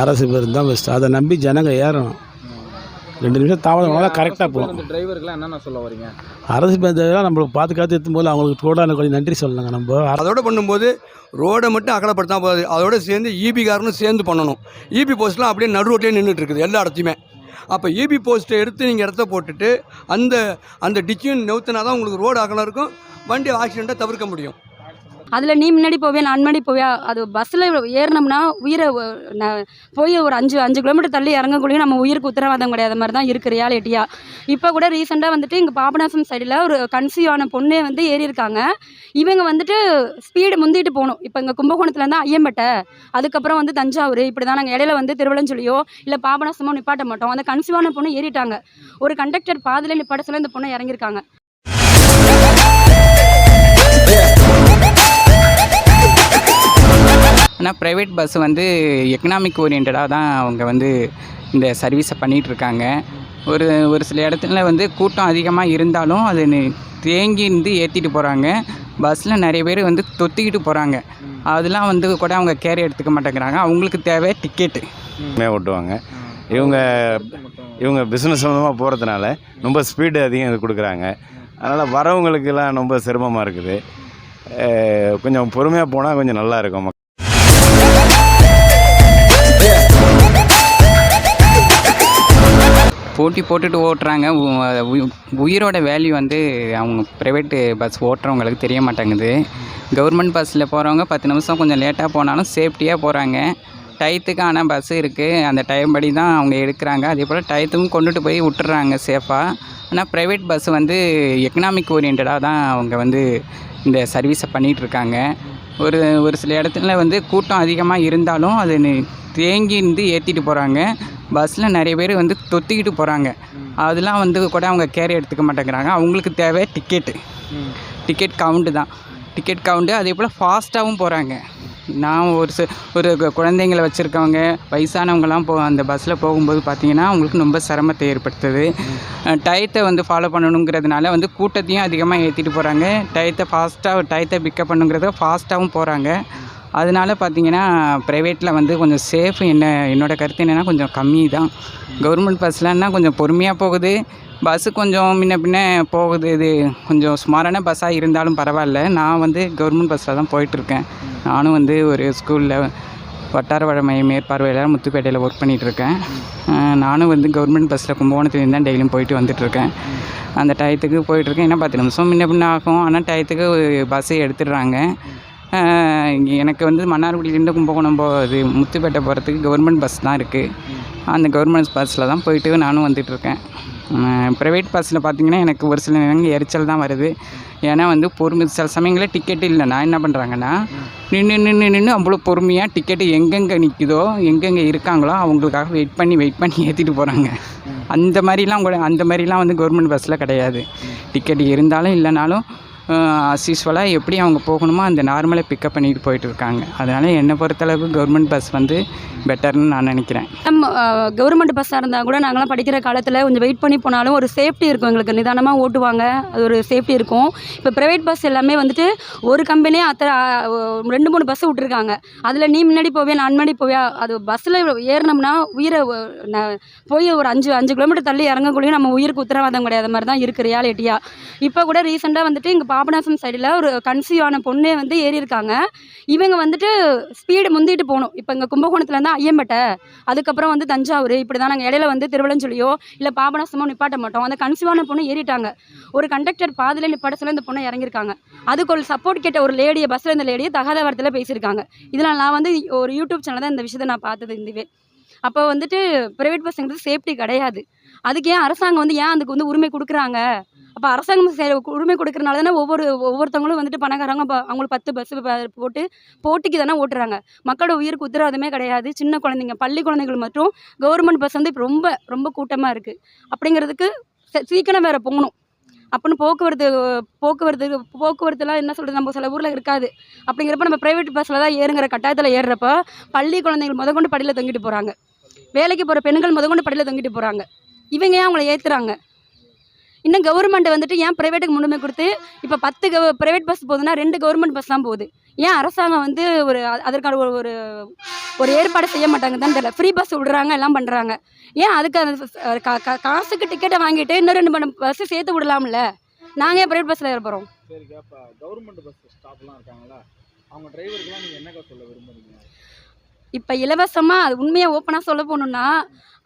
அரசு பேருந்து தான் பெஸ்ட்டு அதை நம்பி ஜனங்க ஏறணும். ரெண்டு நிமிஷம் தாமதம் ஆனால் கரெக்டாக போகும். இந்த டிரைவருக்குலாம் என்னென்ன சொல்ல வரீங்க அரசு பேருந்துலாம் நம்மளுக்கு பார்த்து காத்து எடுத்தும் போது அவங்களுக்கு கூட கொஞ்சம் நன்றி சொல்லணுங்க நம்ம. அதோட பண்ணும்போது ரோடை மட்டும் அகலப்படுத்தினா போகாது. அதோட சேர்ந்து ஈபி காரனும் சேர்ந்து பண்ணணும். ஈபி போஸ்ட்லாம் அப்படியே நடு ரோட்லேயே நின்றுட்டு இருக்குது எல்லா இடத்தையுமே. அப்போ ஈபி போஸ்ட்டை எடுத்து நீங்கள் இடத்த போட்டுட்டு அந்த அந்த டிச்சையும் நவுத்துனா தான் உங்களுக்கு ரோடு அகலம் இருக்கும். வண்டி ஆக்சிடெண்ட்டை தவிர்க்க முடியும். அதில் நீ முன்னாடி போவியா நான் முன்னாடி போவியா? அது பஸ்ஸில் ஏறினோம்னா உயிரை போய் ஒரு அஞ்சு அஞ்சு கிலோமீட்டர் தள்ளி இறங்கக்குள்ளேயும் நம்ம உயிருக்கு உத்தரவாதம் கிடையாது மாதிரி தான் இருக்குது ரியாலிட்டியாக இப்போ கூட ரீசெண்டாக வந்துட்டு இங்கே பாபநாசம் சைடில் ஒரு கன்சீவ் ஆன பொண்ணே வந்து ஏறியிருக்காங்க. இவங்க வந்துட்டு ஸ்பீடு முந்திட்டு போகணும். இப்போ இங்கே கும்பகோணத்தில் இருந்தால் ஐயம்பேட்டை அதுக்கப்புறம் வந்து தஞ்சாவூர் இப்படி தான் நாங்கள் இடையில வந்து திருவள்ளஞ்சொல்லியோ இல்லை பாபநாசமோ நிப்பாட்ட மாட்டோம். அந்த கன்சியூவான பொண்ணு ஏறிட்டாங்க. ஒரு கண்டக்டர் பாதியில் நிப்பாட்ட சொல்ல இந்த பொண்ணை இறங்கியிருக்காங்க. ஆனால் ப்ரைவேட் பஸ் வந்து எக்கனாமிக் ஓரியன்டாக தான் அவங்க வந்து இந்த சர்வீஸை பண்ணிகிட்டு இருக்காங்க ஒரு ஒரு சில இடத்துல வந்து கூட்டம் அதிகமாக இருந்தாலும் அது தேங்கி இருந்து ஏற்றிட்டு போகிறாங்க பஸ்ஸில் நிறைய பேர் வந்து தொத்திக்கிட்டு போகிறாங்க அதெல்லாம் வந்து கூட அவங்க கேர் எடுத்துக்க மாட்டேங்கிறாங்க. அவங்களுக்கு தேவை டிக்கெட்டு மே ஓட்டுவாங்க. இவங்க இவங்க பிஸ்னஸ் சம்மந்தமாக போகிறதுனால ரொம்ப ஸ்பீடு அதிகம் இது கொடுக்குறாங்க. அதனால் வரவங்களுக்கெல்லாம் ரொம்ப சிரமமாக இருக்குது. கொஞ்சம் பொறுமையாக போனால் கொஞ்சம் நல்லாயிருக்கும் போட்டி போட்டுட்டு ஓட்டுறாங்க. உயிரோட வேல்யூ வந்து அவங்க ப்ரைவேட்டு பஸ் ஓட்டுறவங்களுக்கு தெரிய மாட்டேங்குது கவர்மெண்ட் பஸ்ஸில் போகிறவங்க பத்து நிமிஷம் கொஞ்சம் லேட்டாக போனாலும் சேஃப்டியாக போகிறாங்க டயத்துக்கான பஸ் இருக்குது அந்த டைம் படி தான் அவங்க எடுக்கிறாங்க. அதே போல் டயத்துக்கும் கொண்டுட்டு போய் விட்டுறாங்க சேஃபாக ஆனால் ப்ரைவேட் பஸ் வந்து எக்கனாமிக் ஓரியன்டாக தான் அவங்க வந்து இந்த சர்வீஸை பண்ணிகிட்டு இருக்காங்க. ஒரு ஒரு சில இடத்துல வந்து கூட்டம் அதிகமாக இருந்தாலும் அது தேங்கி இருந்து ஏற்றிட்டு போகிறாங்க பஸ்ஸில் நிறைய பேர் வந்து தொத்திக்கிட்டு போகிறாங்க அதெல்லாம் வந்து கூட அவங்க கேர் எடுத்துக்க மாட்டேங்கிறாங்க. அவங்களுக்கு தேவை டிக்கெட்டு டிக்கெட் கவுண்ட்டு தான். டிக்கெட் கவுண்ட்டு அதே போல் ஃபாஸ்ட்டாகவும் போகிறாங்க நான் ஒரு சி ஒரு குழந்தைங்களை வச்சுருக்கவங்க வயசானவங்கலாம் போ அந்த பஸ்ஸில் போகும்போது பார்த்தீங்கன்னா அவங்களுக்கு ரொம்ப சிரமத்தை ஏற்படுத்துது. டயத்தை வந்து ஃபாலோ பண்ணணுங்கிறதுனால வந்து கூட்டத்தையும் அதிகமாக ஏற்றிட்டு போகிறாங்க டயத்தை ஃபாஸ்ட்டாக டயத்தை பிக்கப் பண்ணுங்கிறத ஃபாஸ்ட்டாகவும் போகிறாங்க அதனால பார்த்தீங்கன்னா ப்ரைவேட்டில் வந்து கொஞ்சம் சேஃப் என்ன என்னோட கருத்து என்னென்னா கொஞ்சம் கம்மி தான் கவர்மெண்ட் பஸ்லன்னா கொஞ்சம் பொறுமையாக போகுது. பஸ்ஸு கொஞ்சம் முன்ன பின்ன போகுது இது கொஞ்சம் சுமாரான பஸ்ஸாக இருந்தாலும் பரவாயில்ல. நான் வந்து கவர்மெண்ட் பஸ்ஸில் தான் போயிட்டுருக்கேன். நானும் வந்து ஒரு ஸ்கூலில் வட்டார வழமை மேற்பார்வையாளர் முத்துப்பேட்டையில் ஒர்க் பண்ணிகிட்ருக்கேன் நானும் வந்து கவர்மெண்ட் பஸ்ஸில் கும்பகோணத்துலேருந்து தான் டெய்லியும் போயிட்டு வந்துட்டுருக்கேன். அந்த டயத்துக்கு போயிட்டுருக்கேன். என்ன பத்து நிமிஷம் முன்ன பின்ன ஆகும். ஆனால் டயத்துக்கு பஸ்ஸை எடுத்துடுறாங்க. எனக்கு வந்து மன்னார்குடியிலேருந்து கும்பகோணம் போகுது முத்துப்பேட்டை போகிறதுக்கு கவர்மெண்ட் பஸ் தான் இருக்குது அந்த கவர்மெண்ட் பஸ்ஸில் தான் போயிட்டு நானும் வந்துட்டுருக்கேன் ப்ரைவேட் பஸ்ஸில் பார்த்தீங்கன்னா எனக்கு ஒரு சில நேரங்கள் எரிச்சல் தான் வருது. ஏன்னா வந்து பொறுமை சில சமயங்களில் டிக்கெட் நான் என்ன பண்ணுறாங்கன்னா நின்று நின்று நின்று அவ்வளோ பொறுமையாக டிக்கெட்டு எங்கெங்கே நிற்குதோ எங்கெங்கே இருக்காங்களோ அவங்களுக்காக வெயிட் பண்ணி வெயிட் பண்ணி ஏற்றிட்டு போகிறாங்க அந்த மாதிரிலாம் கூட அந்த மாதிரிலாம் வந்து கவர்மெண்ட் பஸ்ஸில் கிடையாது. டிக்கெட் இருந்தாலும் இல்லைனாலும் அஸ் யூஸ்வலாக எப்படி அவங்க போகணுமோ அந்த நார்மலாக பிக்கப் பண்ணிட்டு போயிட்டு இருக்காங்க அதனால் என்னை பொறுத்தளவு கவர்மெண்ட் பஸ் வந்து பெட்டர்னு நான் நினைக்கிறேன். நம்ம கவர்மெண்ட் பஸ்ஸாக இருந்தால் கூட நாங்களாம் படிக்கிற காலத்தில் கொஞ்சம் வெயிட் பண்ணி போனாலும் ஒரு சேஃப்டி இருக்கும் எங்களுக்கு. நிதானமாக ஓட்டுவாங்க. அது ஒரு சேஃப்டி இருக்கும். இப்போ ப்ரைவேட் பஸ் எல்லாமே வந்துட்டு ஒரு கம்பெனியே அத்தனை ரெண்டு மூணு பஸ் விட்ருக்காங்க அதில் நீ முன்னாடி போவியா நான் முன்னாடி போவியா அது பஸ்ஸில் ஏறினோம்னா உயிரை ந- போய் ஒரு அஞ்சு அஞ்சு கிலோமீட்டர் தள்ளி இறங்கக்குள்ளேயும் நம்ம உயிருக்கு உத்தரவாதம் கிடையாது மாதிரி தான் இருக்குது ரியாலிட்டியாக இப்போ கூட ரீசெண்டாக வந்துட்டு இங்கே பாபநாசம் சைடில் ஒரு கன்சீவ் ஆன பொண்ணே வந்து ஏறியிருக்காங்க. இவங்க வந்துட்டு ஸ்பீடு முந்திட்டு போகணும். இப்போ இங்கே கும்பகோணத்தில் இருந்தால் ஐயம்பேட்டை அதுக்கப்புறம் வந்து தஞ்சாவூர் இப்படி தான் நாங்கள் இடையில வந்து திருவள்ளஞ்சொல்லியோ இல்லை பாபநாசமோ நிப்பாட்ட மாட்டோம். அந்த கன்சீவான பொண்ணு ஏறிட்டாங்க. ஒரு கண்டக்டர் பாதியில் நிப்பாட்ட சொல்ல இந்த பொண்ணை இறங்கியிருக்காங்க. அதுக்கு ஒரு சப்போர்ட் கேட்ட ஒரு லேடியை பஸ்ஸில் இந்த லேடியை தகாத வார்த்தையில் பேசியிருக்காங்க. இதில் நான் வந்து ஒரு யூடியூப் சேனல் தான் இந்த விஷயத்தை நான் பார்த்தது இதுவே. அப்போ வந்துட்டு ப்ரைவேட் பஸ்ஸுங்கிறது சேஃப்டி கிடையாது. அதுக்கு ஏன் அரசாங்கம் வந்து ஏன் அதுக்கு வந்து உரிமை கொடுக்குறாங்க? அப்போ அரசாங்கம் உரிமை கொடுக்கறனால தானே ஒவ்வொரு ஒவ்வொருத்தவங்களும் வந்துட்டு பணக்காரங்க இப்போ அவங்களுக்கு பத்து பஸ் போட்டு போட்டிக்கு தானே ஓட்டுறாங்க. மக்களோட உயிருக்கு உத்தரவாதமே கிடையாது. சின்ன குழந்தைங்க பள்ளி குழந்தைகள் மற்றும் கவர்மெண்ட் பஸ் வந்து இப்போ ரொம்ப ரொம்ப கூட்டமாக இருக்குது அப்படிங்கிறதுக்கு சீக்கிரம் வேறு போகணும். அப்படின்னு போக்குவரத்து போக்குவரத்து போக்குவரத்துலாம் என்ன சொல்கிறது நம்ம சில ஊரில் இருக்காது. அப்படிங்கிறப்ப நம்ம ப்ரைவேட் பஸ்ஸில் தான் ஏறுங்கிற கட்டாயத்தில் ஏறுறப்ப பள்ளி குழந்தைகள் முதற்கொண்டு படியில் தொங்கிட்டு போகிறாங்க வேலைக்கு போகிற பெண்கள் முதற்கொண்டு படியில் தொங்கிட்டு போகிறாங்க இவங்க ஏன் அவங்கள ஏற்றுறாங்க இன்னும் கவர்மெண்ட் வந்துட்டு ஏன் ப்ரைவேட்டுக்கு முன்னுமே கொடுத்து இப்போ பத்து கவ ப்ரைவேட் பஸ் போகுதுன்னா ரெண்டு கவர்மெண்ட் பஸ் தான் போகுது. ஏன் அரசாங்கம் வந்து ஒரு அதற்கான ஒரு ஒரு ஒரு ஏற்பாடு செய்ய மாட்டாங்க தான் தெரியல. ஃப்ரீ பஸ் விடுறாங்க எல்லாம் பண்ணுறாங்க ஏன் அதுக்கு அந்த கா- கா- காசுக்கு டிக்கெட்டை வாங்கிட்டு இன்னும் ரெண்டு மணி பஸ்ஸு சேர்த்து விடலாம்ல? நாங்கள் ஏன் ப்ரைவேட் பஸ்ஸில் ஏற போகிறோம் சரிக்கா இப்போ கவர்மெண்ட் பஸ் ஸ்டாப்லாம் இருக்காங்களா? அவங்க டிரைவருக்குலாம் நீங்கள் என்னக்கா சொல்ல விரும்புறீங்க? இப்போ இலவசமாக அது உண்மையாக ஓப்பனாக சொல்ல போகணுன்னா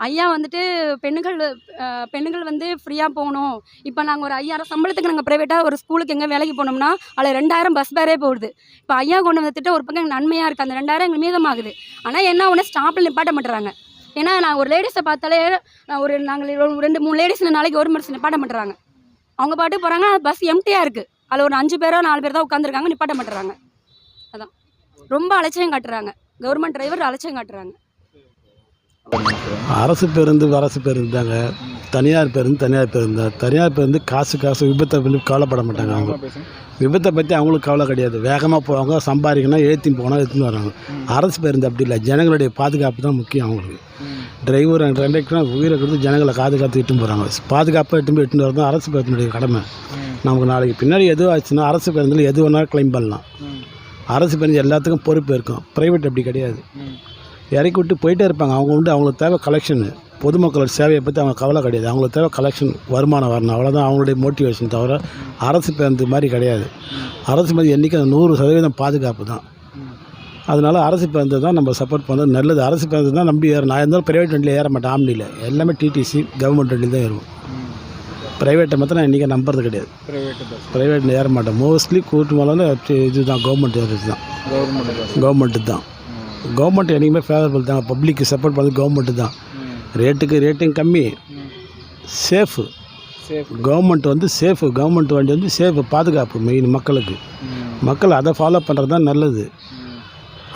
ஐயா வந்துட்டு பெண்ணுகள் அஹ், பெண்ணுகள் வந்து ஃப்ரீயாக போகணும். இப்போ நாங்கள் ஒரு ஐயாயிரம் சம்பளத்துக்கு நாங்கள் ப்ரைவேட்டாக ஒரு ஸ்கூலுக்கு எங்கே வேலைக்கு போனோம்னா அதில் ரெண்டாயிரம் பஸ் பேரே போகுது. இப்போ ஐயா கொண்டு வந்துட்டு ஒரு பக்கம் நன்மையாக இருக்குது அந்த ரெண்டாயிரம் எங்களுக்கு மீதமாகுது. ஆனால் என்ன ஒன்று ஸ்டாப்பில் நிப்பாட்ட மாட்டுறாங்க. ஏன்னா நான் ஒரு லேடிஸை பார்த்தாலே நான் ஒரு நாங்கள் ரெண்டு மூணு லேடிஸ் நாளைக்கு ஒரு மனுஷன் நிப்பாட்ட மாட்டுறாங்க. அவங்க பாட்டுக்கு போகிறாங்க பஸ் எம்டியாக இருக்குது அதில் ஒரு அஞ்சு பேரோ நாலு பேர் தான் உட்காந்துருக்காங்க நிப்பாட்ட மாட்டுறாங்க. அதான். ரொம்ப அலட்சியம் காட்டுறாங்க. கவர்மெண்ட் டிரைவர் அலட்சியம் காட்டுறாங்க. அரசு பேருந்து அரசு பேருந்து தாங்க. தனியார் பேருந்து தனியார் பேருந்து தான். தனியார் பேருந்து காசு காசு விபத்தை பற்றி கவலைப்பட மாட்டாங்க அவங்க. விபத்தை பற்றி அவங்களுக்கு கவலை கிடையாது. வேகமாக போவாங்க சம்பாதிக்கணும் ஏற்றின்னு போனால் எடுத்துன்னு வராங்க. அரசு பேருந்து அப்படி இல்லை. ஜனங்களுடைய பாதுகாப்பு தான் முக்கியம் அவங்களுக்கு. டிரைவர் ரெண்டைக்கும் உயிரை கொடுத்து ஜனங்களை பாதுகாத்து இட்டுன்னு போகிறாங்க பாதுகாப்பாக இட்டுன்னு போய் இட்டுன்னு வரது அரசு பேருந்துடைய கடமை. நமக்கு நாளைக்கு பின்னாடி எது ஆச்சுன்னா அரசு பேருந்தில் எது வேணாலும் கிளைம் பண்ணலாம். அரசு பேருந்து எல்லாத்துக்கும் பொறுப்பு இருக்கும். ப்ரைவேட் அப்படி கிடையாது. இறக்கி விட்டு போயிட்டே இருப்பாங்க. அவங்க உண்டு அவங்களுக்கு தேவை கலெக்ஷனு பொதுமக்களோட சேவையை பற்றி அவங்க கவலை கிடையாது. அவங்களுக்கு தேவை கலெக்ஷன் வருமானம் வரணும். அவ்வளோதான் அவங்களுடைய மோட்டிவேஷன் தவிர அரசு பேருந்து மாதிரி கிடையாது. அரசு பேருந்து என்றைக்கு நூறு சதவீதம் பாதுகாப்பு தான். அதனால் அரசு பேருந்து தான் நம்ம சப்போர்ட் பண்ணுறது நல்லது. அரசு பேருந்து தான் நம்பி ஏறணும். நான் இருந்தாலும் ப்ரைவேட் வண்டியில் ஏற மாட்டேன். ஆம்னியில். எல்லாமே டிடிசி கவர்மெண்ட் வண்டியில் தான் ஏறுவோம். ப்ரைவேட்டை மாத்திரம் நான் இன்றைக்கி நம்புறது கிடையாது. ப்ரைவேட் பஸ் ப்ரைவேட்டில் ஏற மாட்டேன் மோஸ்ட்லி கூட்டு கவர்மெண்ட் ஏறது தான். கவர்மெண்ட் பஸ் கவர்மெண்ட்டு தான். கவர்மெண்ட் என்றைக்குமே ஃபேவரபிள் தான். பப்ளிக்கு சப்போர்ட் பண்ணது கவர்மெண்ட்டு தான். ரேட்டுக்கு ரேட்டும் கம்மி. சேஃபு கவர்மெண்ட் வந்து சேஃபு கவர்மெண்ட் வண்டி வந்து சேஃபு பாதுகாப்பு மெயின் மக்களுக்கு. மக்கள் அதை ஃபாலோ பண்ணுறது தான் நல்லது.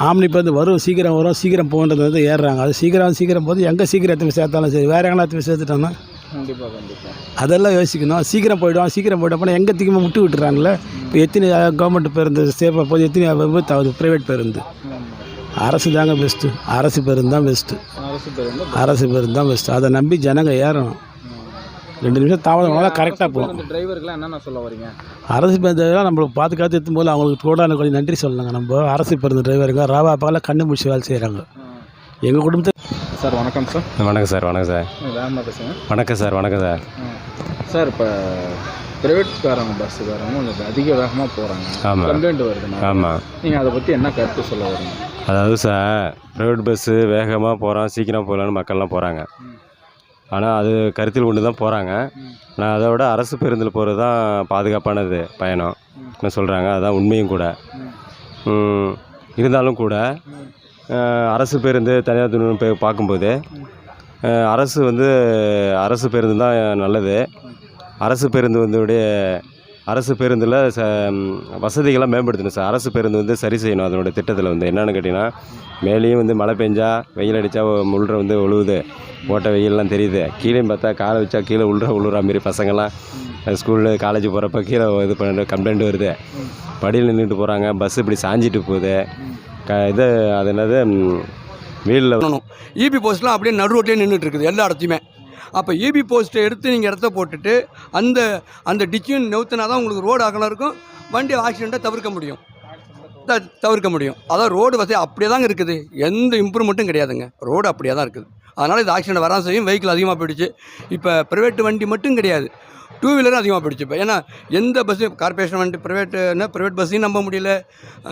ஆம்னி இப்போ வந்து வரும் சீக்கிரம் வரும் சீக்கிரம் போகன்றது வந்து ஏறுறாங்க. அது சீக்கிரம் சீக்கிரம் போது எங்கே சீக்கிரம் எத்தனை சேர்த்தாலும் சரி. வேறு எங்கன்னா எத்தனை சேர்த்துட்டோன்னா கண்டிப்பாக கண்டிப்பாக அதெல்லாம் யோசிக்கணும். சீக்கிரம் போய்டும் சீக்கிரம் போய்டும் போனால் எங்கே தீக்கிரமாக விட்டு விட்டுறாங்களே? இப்போ எத்தனை கவர்மெண்ட் பேருந்து சேஃபாக போது எத்தனை விபத்து ஆகுது? ப்ரைவேட் பேருந்து. அரசு தாங்க பெஸ்ட்டு அரசு பேருந்து தான் பெஸ்ட்டு அரசு பேருந்து அரசு பேருந்து தான் பெஸ்ட்டு அதை நம்பி ஜனங்க ஏறணும். ரெண்டு நிமிஷம் தாமதம் கரெக்டாக போகும். டிரைவருக்குலாம் என்னென்ன சொல்ல வரீங்க? அரசு பேருந்துலாம் நம்மளுக்கு பாதுகாத்து எத்தும் போது அவங்களுக்கு கூட கொஞ்சம் நன்றி சொல்லணுங்க நம்ம. அரசு பேருந்து டிரைவருங்க ராவா பகல கண்ணு முடிச்சு வேலை செய்கிறாங்க எங்கள் குடும்பத்தை சார் வணக்கம் சார். வணக்கம் சார் வணக்கம் சார். வேகமாக பேசுங்க வணக்கம் சார் வணக்கம் சார். சார் இப்போ ப்ரைவேட்காரங்க பஸ்ஸுக்காரங்க கொஞ்சம் அதிக வேகமாக போகிறாங்க ஆமாம் கம்ப்ளைண்ட் வருதுண்ணா ஆமாம் நீங்கள் அதை பற்றி என்ன கருத்து சொல்ல வரீங்க? அதாவது சார் ப்ரைவேட் பஸ்ஸு வேகமாக போகிறோம் சீக்கிரம் போகலான்னு மக்கள்லாம் போகிறாங்க ஆனால் அது கருத்தில் கொண்டு தான் போகிறாங்க ஆனால் அதை விட அரசு பேருந்தில் போகிறது தான் பாதுகாப்பானது பயணம். என்ன சொல்கிறாங்க அதான் உண்மையும் கூட. இருந்தாலும் கூட அரசு பேருந்து தனியார் துறை பார்க்கும்போது அரசு வந்து அரசு பேருந்து தான் நல்லது. அரசு பேருந்து வந்துடைய அரசு பேருந்தில் ச வசதிகளாக மேம்படுத்தணும் சார். அரசு பேருந்து வந்து சரி செய்யணும். அதனுடைய திட்டத்தில் வந்து என்னென்னு கேட்டிங்கன்னா மேலேயும் வந்து மழை பெஞ்சா வெயில் அடித்தா உள்ற வந்து உழுவுது ஓட்ட வெயிலெலாம் தெரியுது. கீழேயும் பார்த்தா காலை வச்சா கீழே உள்ற உழுற மாரி பசங்கள்லாம் ஸ்கூலு காலேஜ் போகிறப்ப கீழே இது பண்ண கம்ப்ளைண்ட் வருது. படியில் நின்றுட்டு போகிறாங்க பஸ் இப்படி சாஞ்சிட்டு போகுது. க இது அது என்னது வீலில் பண்ணணும் இபி போஸ்ட்லாம் அப்படியே நடு ரோட்லேயே நின்றுட்டு இருக்குது எல்லா இடத்தையுமே. அப்போ இபி போஸ்ட்டை எடுத்து நீங்கள் இடத்த போட்டுட்டு அந்த அந்த டிச்சையும் நிறுத்தினா தான் உங்களுக்கு ரோடு அகலம் இருக்கும் வண்டி ஆக்சிடெண்ட்டை தவிர்க்க முடியும். த- தவிர்க்க முடியும். அதான் ரோடு வசதி அப்படியே தாங்க இருக்குது. எந்த இம்ப்ரூவ்மெண்ட்டும் கிடையாதுங்க. ரோடு அப்படியே தான் இருக்குது. அதனால் இது ஆக்சிடென்ட் வரா செய்யும் வெஹிக்கிள் அதிகமாக போயிடுச்சு. இப்போ ப்ரைவேட் வண்டி மட்டும் கிடையாது. டூ வீலரும் அதிகமாக போயிடுச்சு இப்போ ஏன்னா எந்த பஸ்ஸையும் கார்பரேஷன் வண்டி ப்ரைவேட்டுன்னா ப்ரைவேட் பஸ்ஸையும் நம்ப முடியல.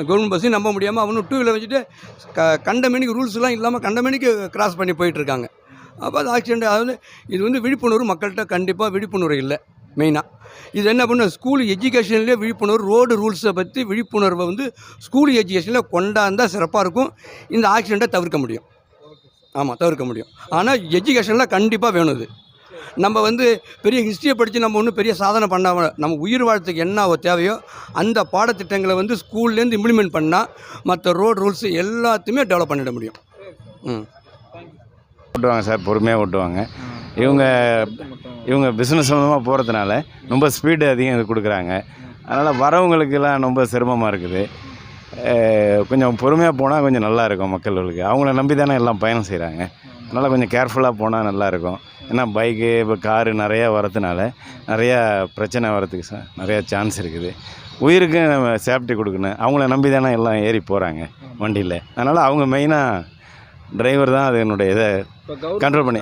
கவர்மெண்ட் பஸ்ஸையும் நம்ப முடியாமல் அவனும் டூ வீலர் வச்சுட்டு க கண்ட மணிக்கு ரூல்ஸ்லாம் இல்லாமல் கண்ட மணிக்கு கிராஸ் பண்ணி போயிட்டுருக்காங்க அப்போ அது ஆக்சிடெண்ட் அதாவது இது வந்து விழிப்புணர்வு மக்கள்கிட்ட கண்டிப்பாக விழிப்புணர்வு இல்லை மெயினாக இது என்ன பண்ண ஸ்கூல் எஜுகேஷன்லேயே விழிப்புணர்வு ரோடு ரூல்ஸை பற்றி விழிப்புணர்வை வந்து ஸ்கூல் எஜுகேஷனில் கொண்டாந்தால் சிறப்பாக இருக்கும். இந்த ஆக்சிடெண்ட்டை தவிர்க்க முடியும். ஆமாம் தவிர்க்க முடியும். ஆனால் எஜுகேஷனில் கண்டிப்பாக வேணும் இது. நம்ம வந்து பெரிய ஹிஸ்ட்ரியை படித்து நம்ம ஒன்றும் பெரிய சாதனை பண்ணாமல் நம்ம உயிர் வாழ்த்துக்கு என்ன தேவையோ அந்த பாடத்திட்டங்களை வந்து ஸ்கூல்லேருந்து இம்ப்ளிமெண்ட் பண்ணால் மற்ற ரோடு ரூல்ஸ் எல்லாத்தையுமே டெவலப் பண்ணிட முடியும். ம். ஓட்டுவாங்க சார் பொறுமையாக ஓட்டுவாங்க. இவங்க இவங்க பிஸ்னஸ் சம்மந்தமாக போகிறதுனால ரொம்ப ஸ்பீடு அதிகம் இது கொடுக்குறாங்க. அதனால் வரவங்களுக்கெல்லாம் ரொம்ப சிரமமாக இருக்குது. கொஞ்சம் பொறுமையாக போனால் கொஞ்சம் நல்லாயிருக்கும் மக்களுக்கு அவங்கள நம்பி தானே எல்லாம் பயணம் செய்கிறாங்க அதனால் கொஞ்சம் கேர்ஃபுல்லாக போனால் நல்லாயிருக்கும் ஏன்னா பைக்கு இப்போ காரு நிறையா வரதுனால நிறையா பிரச்சனை வரதுக்கு சார் நிறையா சான்ஸ் இருக்குது உயிருக்கு நம்ம சேஃப்டி கொடுக்கணும் அவங்கள நம்பி தானே எல்லாம் ஏறி போகிறாங்க வண்டியில் அதனால் அவங்க மெயினாக டிரைவர் தான் அது என்னுடைய இதை Control பண்ணி.